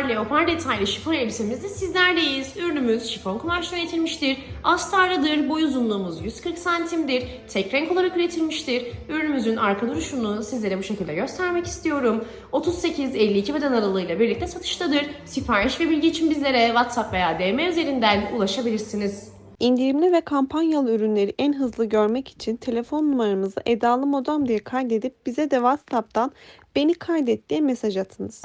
Star leopar detaylı şifon elbisemizde sizlerleyiz. Ürünümüz şifon kumaştan üretilmiştir. Astarlıdır. Boy uzunluğumuz 140 santimdir. Tek renk olarak üretilmiştir. Ürünümüzün arka duruşunu sizlere bu şekilde göstermek istiyorum. 38-52 beden aralığıyla birlikte satıştadır. Sipariş ve bilgi için bizlere WhatsApp veya DM üzerinden ulaşabilirsiniz. İndirimli ve kampanyalı ürünleri en hızlı görmek için telefon numaramızı Edalı Modem diye kaydedip bize de WhatsApp'tan beni kaydet diye mesaj atınız.